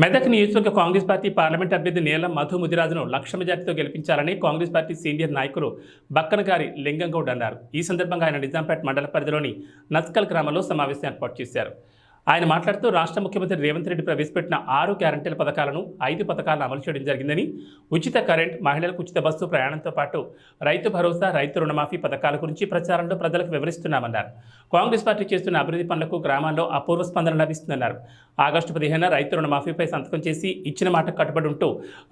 మెదక్ నియోజకవర్గ Congress party parliament అభ్యర్థి నీలం మధు ముదిరాజును లక్ష మెజార్టీతో గెలిపించాలని కాంగ్రెస్ పార్టీ సీనియర్ నాయకులు బక్కనగారి లింగంగౌడ్ అన్నారు. ఈ సందర్భంగా ఆయన నిజాంపేట మండల పరిధిలోని నస్కల్ గ్రామంలో సమావేశం ఏర్పాటు చేశారు. ఆయన మాట్లాడుతూ రాష్ట్ర ముఖ్యమంత్రి రేవంత్ రెడ్డి ప్రవేశపెట్టిన ఆరు గ్యారంటీల పథకాలను ఐదు పథకాలను అమలు చేయడం జరిగిందని ఉచిత కరెంట్ మహిళలకు ఉచిత బస్సు ప్రయాణంతో పాటు రైతు భరోసా రైతు రుణమాఫీ పథకాల గురించి ప్రచారంలో ప్రజలకు వివరిస్తున్నామన్నారు. కాంగ్రెస్ పార్టీ చేస్తున్న అభివృద్ధి పనులకు గ్రామాల్లో అపూర్వ స్పందన లభిస్తుందన్నారు. ఆగస్టు పదిహేను రైతు రుణమాఫీపై సంతకం చేసి ఇచ్చిన మాట కట్టుబడి ఉంటూ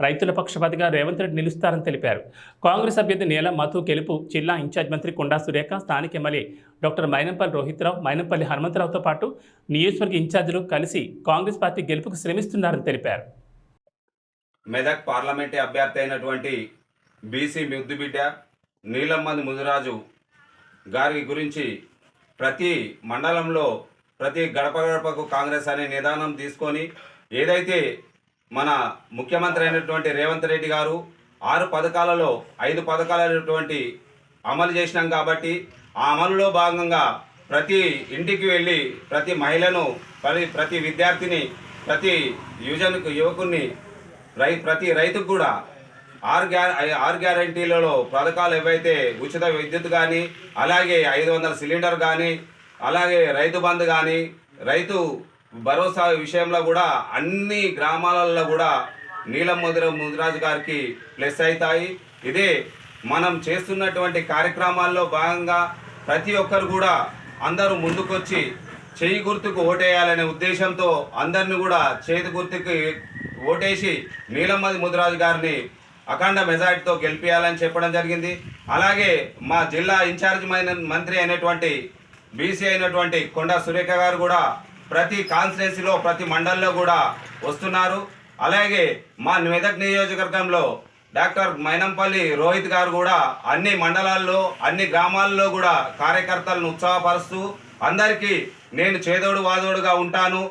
రైతుల పక్షపాతిగా రేవంత్ రెడ్డి నిలుస్తారని తెలిపారు. కాంగ్రెస్ అభ్యర్థి నేల మధు గెలుపు జిల్లా ఇన్ఛార్జ్ మంత్రి కొండా సురేఖ స్థానిక ఎమ్మెల్యే డాక్టర్ మైనంపల్లి రోహిత్రావు మైనంపల్లి హనుమంతరావుతో పాటు నియోజకవర్గ ఇన్ఛార్జీలు కలిసి కాంగ్రెస్ పార్టీ గెలుపుకు శ్రమిస్తున్నారని తెలిపారు. మెదక్ పార్లమెంటు అభ్యర్థి అయినటువంటి బీసీ ముద్దుబిడ్డ నీలమ్మది ముదిరాజు గారి గురించి ప్రతి మండలంలో ప్రతి గడప గడపకు కాంగ్రెస్ అనే నిదానం తీసుకొని ఏదైతే మన ముఖ్యమంత్రి అయినటువంటి రేవంత్ రెడ్డి గారు ఆరు పథకాలలో ఐదు పథకాలైనటువంటి అమలు చేసినాం కాబట్టి ఆ అమలులో భాగంగా ప్రతి ఇంటికి వెళ్ళి ప్రతి మహిళను ప్రతి ప్రతి విద్యార్థిని ప్రతి యువజనకు యువకుని రై ప్రతి రైతుకు కూడా ఆరు గ్యా ఆరు గ్యారంటీలలో పథకాలు ఏవైతే ఉచిత విద్యుత్ కానీ అలాగే ఐదు వందల సిలిండర్ కానీ అలాగే రైతు బంధు కానీ రైతు భరోసా విషయంలో కూడా అన్ని గ్రామాలలో కూడా నీలం ముదిర ముదిరాజు గారికి ప్లస్ అవుతాయి. ఇదే మనం చేస్తున్నటువంటి కార్యక్రమాల్లో భాగంగా ప్రతి ఒక్కరు కూడా అందరూ ముందుకొచ్చి చేయి గుర్తుకు ఓటేయాలనే ఉద్దేశంతో అందరిని కూడా చేతి గుర్తుకి ఓటేసి నీలమ్మది ముదిరాజు గారిని అఖండ మెజార్టీతో గెలిపించాలని చెప్పడం జరిగింది. అలాగే మా జిల్లా ఇన్ఛార్జ్ మంత్రి అయినటువంటి బీసీ అయినటువంటి కొండా సురేఖ గారు కూడా ప్రతి కాన్స్టిట్యున్సీలో ప్రతి మండల్లో కూడా వస్తున్నారు. అలాగే మా మెదక్ నియోజకవర్గంలో డాక్టర్ మైనంపల్లి రోహిత్ గారు కూడా అన్ని మండలాల్లో అన్ని గ్రామాల్లో కూడా కార్యకర్తలను ఉత్సాహపరుస్తూ అందరికీ నేను చేదోడు వాదోడుగా ఉంటాను.